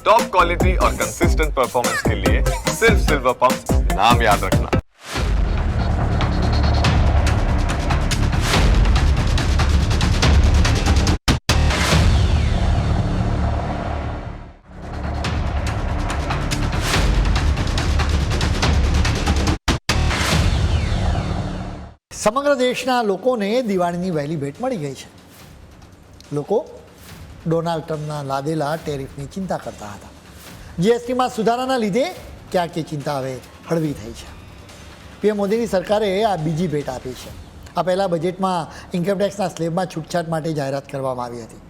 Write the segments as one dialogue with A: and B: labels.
A: Top quality और consistent performance के लिए सिर्फ सिल्वर पंप नाम याद रखना
B: સમગ્ર દેશના લોકોને દિવાળીની વહેલી ભેટ મળી ગઈ છે લોકો ડોનાલ્ડ ટ્રમ્પના લાદેલા ટેરિફની ચિંતા કરતા હતા. જીએસટીમાં સુધારાના લીધે ક્યાંક એ ચિંતા હવે હળવી થઈ છે. પીએમ મોદીની સરકારે આ બીજી ભેટ આપી છે. આ પહેલાં બજેટમાં ઇન્કમટેક્સના સ્લેબમાં છૂટછાટ માટે જાહેરાત કરવામાં આવી હતી.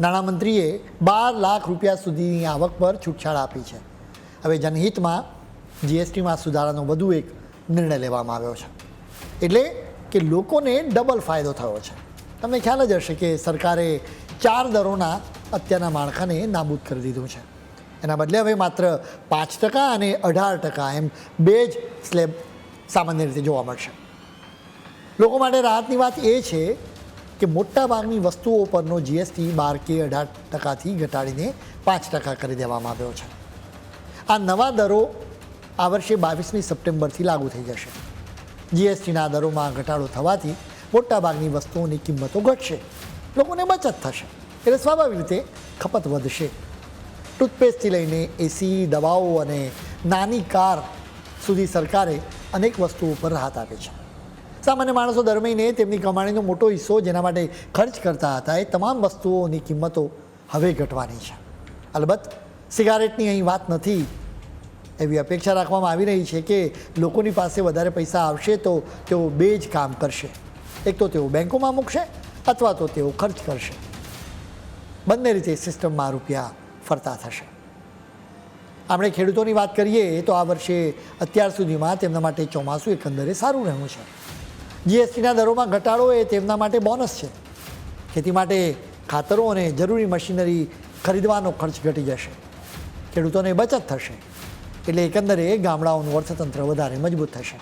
B: નાણામંત્રીએ બાર લાખ રૂપિયા સુધીની આવક પર છૂટછાટ આપી છે. હવે જનહિતમાં જીએસટીમાં સુધારાનો વધુ એક નિર્ણય લેવામાં આવ્યો છે. એટલે કે લોકોને ડબલ ફાયદો થયો છે. તમને ખ્યાલ જ હશે કે સરકારે ચાર દરોના અત્યારના માળખાને નાબૂદ કરી દીધું છે. એના બદલે હવે માત્ર પાંચ ટકા અને અઢાર ટકા એમ બે જ સ્લેબ સામાન્ય રીતે જોવા મળશે. લોકો માટે રાહતની વાત એ છે કે મોટાભાગની વસ્તુઓ પરનો જીએસટી બાર કે અઢાર ટકાથી ઘટાડીને પાંચ ટકા કરી દેવામાં આવ્યો છે. આ નવા દરો આ વર્ષે બાવીસમી સપ્ટેમ્બરથી લાગુ થઈ જશે. જીએસટીના દરોમાં ઘટાડો થવાથી મોટાભાગની વસ્તુઓની કિંમતો ઘટશે. લોકોને બચત થશે. એટલે સ્વાભાવિક રીતે ખપત વધશે. ટૂથપેસ્ટથી લઈને એસી, દવાઓ અને નાની કાર સુધી સરકારે અનેક વસ્તુઓ પર રાહત આપે છે. સામાન્ય માણસો દર મહિને તેમની કમાણીનો મોટો હિસ્સો જેના માટે ખર્ચ કરતા હતા એ તમામ વસ્તુઓની કિંમતો હવે ઘટવાની છે. અલબત્ત, સિગારેટની અહીં વાત નથી. એવી અપેક્ષા રાખવામાં આવી રહી છે કે લોકોની પાસે વધારે પૈસા આવશે તો તેઓ બે જ કામ કરશે. એક તો તેઓ બેંકોમાં મૂકશે અથવા તો તેઓ ખર્ચ કરશે. બંને રીતે સિસ્ટમમાં રૂપિયા ફરતા થશે. આપણે ખેડૂતોની વાત કરીએ તો આ વર્ષે અત્યાર સુધીમાં તેમના માટે ચોમાસું એકંદરે સારું રહ્યું છે. જીએસટીના દરોમાં ઘટાડો એ તેમના માટે બોનસ છે. ખેતી માટે ખાતરો અને જરૂરી મશીનરી ખરીદવાનો ખર્ચ ઘટી જશે. ખેડૂતોને બચત થશે. એટલે એકંદરે ગામડાઓનું અર્થતંત્ર વધારે મજબૂત થશે.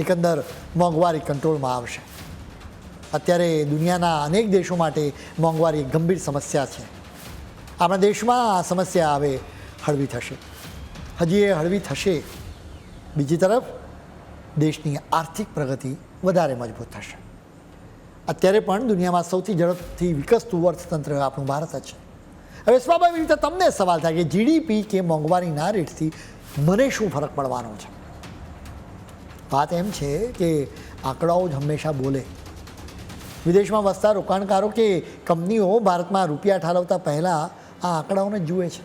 B: એકંદર મોંઘવારી કંટ્રોલમાં આવશે. અત્યારે દુનિયાના અનેક દેશો માટે મોંઘવારી ગંભીર સમસ્યા છે. આપણા દેશમાં આ સમસ્યા હવે હળવી થશે. હજી એ હળવી થશે. બીજી તરફ, દેશની આર્થિક પ્રગતિ વધારે મજબૂત થશે. અત્યારે પણ દુનિયામાં સૌથી ઝડપથી વિકસતું અર્થતંત્ર આપણું ભારત જ છે. હવે સ્વાભાવિક રીતે તમને સવાલ થાય કે જીડીપી કે મોંઘવારીના રેટથી મને શું ફરક પડવાનો છે? વાત એમ છે કે આંકડાઓ જ હંમેશા બોલે. વિદેશમાં વસતા રોકાણકારો કે કંપનીઓ ભારતમાં રૂપિયા ઠાલવતા પહેલાં આ આંકડાઓને જુએ છે.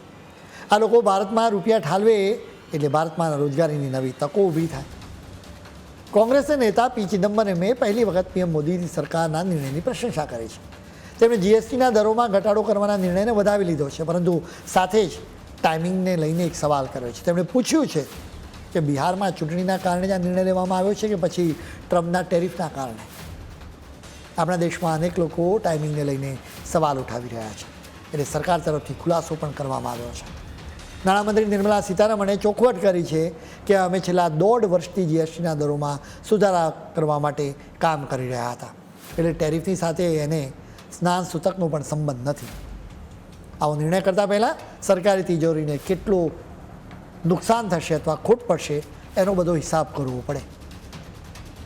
B: આ લોકો ભારતમાં રૂપિયા ઠાલવે એટલે ભારતમાં રોજગારીની નવી તકો ઊભી થાય. કોંગ્રેસના નેતા પી ચિદમ્બરમે પહેલી વખત પીએમ મોદીની સરકારના નિર્ણયની પ્રશંસા કરી છે. તેમણે જીએસટીના દરોમાં ઘટાડો કરવાના નિર્ણયને વધાવી લીધો છે, પરંતુ સાથે જ ટાઈમિંગને લઈને એક સવાલ કર્યો છે. તેમણે પૂછ્યું છે કે બિહારમાં ચૂંટણીના કારણે જ આ નિર્ણય લેવામાં આવ્યો છે કે પછી ટ્રમ્પના ટેરિફના કારણે? આપણા દેશમાં અનેક લોકો ટાઈમિંગને લઈને સવાલ ઉઠાવી રહ્યા છે. એટલે સરકાર તરફથી ખુલાસો પણ કરવામાં આવ્યો છે. નાણામંત્રી નિર્મલા સીતારમણે ચોખવટ કરી છે કે અમે છેલ્લા દોઢ વર્ષથી જીએસટીના દરોમાં સુધારા કરવા માટે કામ કરી રહ્યા હતા. એટલે ટેરિફની સાથે એને સ્નાન સૂતકનો પણ સંબંધ નથી. આવો નિર્ણય કરતાં પહેલાં સરકારી તિજોરીને કેટલું નુકસાન થશે અથવા ખોટ પડશે એનો બધો હિસાબ કરવો પડે.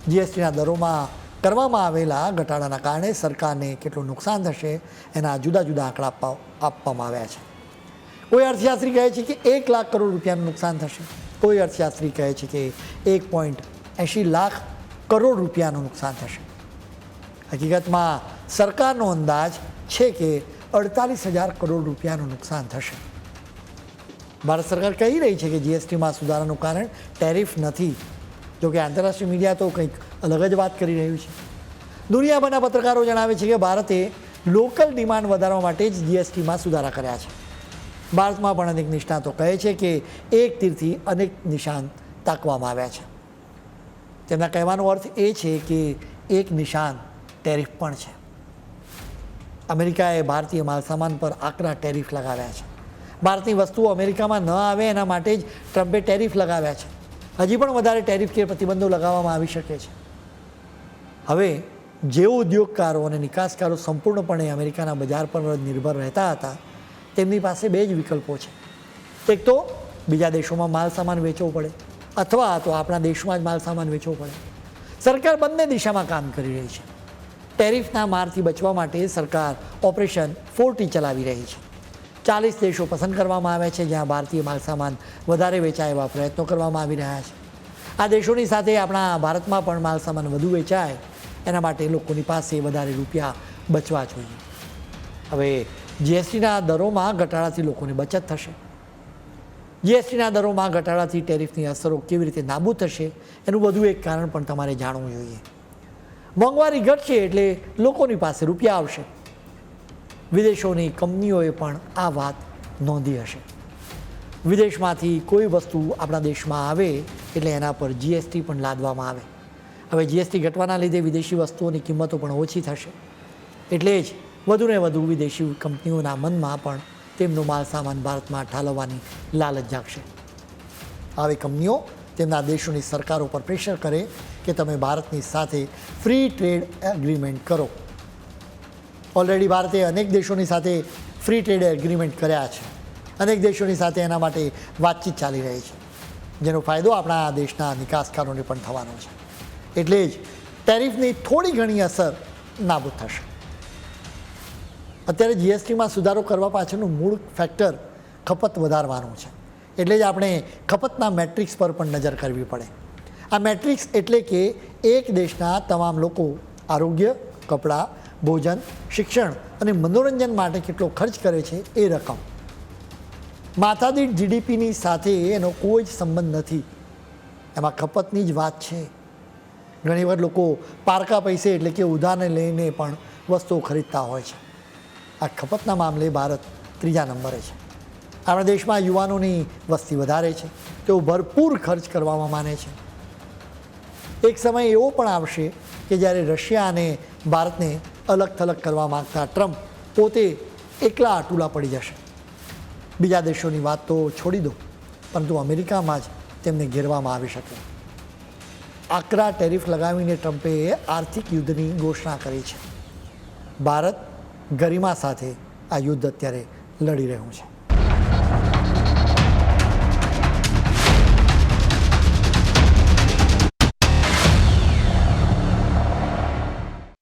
B: જીએસટીના દરોમાં કરવામાં આવેલા ઘટાડાના કારણે સરકારને કેટલું નુકસાન થશે એના જુદા જુદા આંકડા આપવા આપવામાં આવ્યા છે. કોઈ અર્થશાસ્ત્રી કહે છે કે એક લાખ કરોડ રૂપિયાનું નુકસાન થશે. કોઈ અર્થશાસ્ત્રી કહે છે કે એક પોઈન્ટ એંશી લાખ કરોડ રૂપિયાનું નુકસાન થશે. હકીકતમાં સરકારનો અંદાજ છે કે અડતાલીસ હજાર કરોડ રૂપિયાનું નુકસાન થશે. ભારત સરકાર કહી રહી છે કે જીએસટીમાં સુધારાનું કારણ ટેરિફ નથી. જોકે આંતરરાષ્ટ્રીય મીડિયા તો કંઈક અલગ જ વાત કરી રહ્યું છે. દુનિયાભરના પત્રકારો જણાવે છે કે ભારતે લોકલ ડિમાન્ડ વધારવા માટે જ જીએસટીમાં સુધારા કર્યા છે. ભારતમાં પણ અનેક નિષ્ણાતો કહે છે કે એક તીરથી અનેક નિશાન તાકવામાં આવ્યા છે. તેમના કહેવાનો અર્થ એ છે કે એક નિશાન ટેરિફ પણ છે. અમેરિકાએ ભારતીય માલસામાન પર આકરા ટેરિફ લગાવ્યા છે. ભારતની વસ્તુઓ અમેરિકામાં ન આવે એના માટે જ ટ્રમ્પે ટેરિફ લગાવ્યા છે. હજી પણ વધારે ટેરિફ કે પ્રતિબંધો લગાવવામાં આવી શકે છે. હવે, જે ઉદ્યોગકારો અને નિકાસકારો સંપૂર્ણપણે અમેરિકાના બજાર પર નિર્ભર રહેતા હતા, તેમની પાસે બે જ વિકલ્પો છે. એક તો, બીજા દેશોમાં માલ સામાન વેચવો પડે, અથવા તો આપણા દેશમાં જ માલ સામાન વેચવો પડે. સરકાર બંને દિશામાં કામ કરી રહી છે. ટેરિફના મારથી બચવા માટે સરકાર ઓપરેશન ફોર્ટી ચલાવી રહી છે. ચાલીસ દેશો પસંદ કરવામાં આવ્યા છે, જ્યાં ભારતીય માલસામાન વધારે વેચાય એવા પ્રયત્નો કરવામાં આવી રહ્યા છે. આ દેશોની સાથે આપણા ભારતમાં પણ માલસામાન વધુ વેચાય, એના માટે લોકોની પાસે વધારે રૂપિયા બચવા જોઈએ. હવે જીએસટીના દરોમાં ઘટાડાથી લોકોને બચત થશે. જીએસટીના દરોમાં ઘટાડાથી ટેરિફની અસરો કેવી રીતે નાબૂદ થશે, એનું વધુ એક કારણ પણ તમારે જાણવું જોઈએ. મોંઘવારી ઘટશે એટલે લોકોની પાસે રૂપિયા આવશે. વિદેશોની કંપનીઓએ પણ આ વાત નોંધી હશે. વિદેશમાંથી કોઈ વસ્તુ આપણા દેશમાં આવે એટલે એના પર જીએસટી પણ લાદવામાં આવે. હવે જીએસટી ઘટવાના લીધે વિદેશી વસ્તુઓની કિંમતો પણ ઓછી થશે. એટલે જ વધુને વધુ વિદેશી કંપનીઓના મનમાં પણ તેમનો માલ સામાન ભારતમાં ઠાલવવાની લાલચ જાગશે. આવી કંપનીઓ તેમના દેશોની સરકારો પર પ્રેશર કરે કે તમે ભારતની સાથે ફ્રી ટ્રેડ એગ્રીમેન્ટ કરો. ઓલરેડી ભારતે અનેક દેશોની સાથે ફ્રી ટ્રેડ એગ્રીમેન્ટ કર્યા છે. અનેક દેશોની સાથે એના માટે વાતચીત ચાલી રહી છે. જેનો ફાયદો આપણા દેશના નિકાસકારોને પણ થવાનો છે. એટલે જ ટેરિફની થોડી ઘણી અસર નાબૂદ થશે. અત્યારે જીએસટીમાં સુધારો કરવા પાછળનું મૂળ ફેક્ટર ખપત વધારવાનું છે. એટલે જ આપણે ખપતના મેટ્રિક્સ પર પણ નજર કરવી પડે. આ મેટ્રિક્સ એટલે કે એક દેશના તમામ લોકો આરોગ્ય, કપડાં ભોજન, શિક્ષણ અને મનોરંજન માટે કેટલો ખર્ચ કરે છે એ રકમ. માથાદીઠ જીડીપીની સાથે એનો કોઈ જ સંબંધ નથી. એમાં ખપતની જ વાત છે. ઘણીવાર લોકો પારકા પૈસે એટલે કે ઉધારને લઈને પણ વસ્તુઓ ખરીદતા હોય છે. આ ખપતના મામલે ભારત ત્રીજા નંબરે છે. આપણા દેશમાં યુવાનોની વસ્તી વધારે છે. તેઓ ભરપૂર ખર્ચ કરવામાં માને છે. એક સમય એવો પણ આવશે કે જ્યારે રશિયા અને ભારતને અલગ થલગ કરવા માંગતા ટ્રમ્પ પોતે એકલા આટુલા પડી જશે. બીજા દેશોની વાત તો છોડી દો, પરંતુ અમેરિકામાં જ તેમને ઘેરવામાં આવી શકે. આકરા ટેરિફ લગાવીને ટ્રમ્પે આર્થિક યુદ્ધની ઘોષણા કરી છે. ભારત ગરિમા સાથે આ યુદ્ધ અત્યારે લડી રહ્યું છે.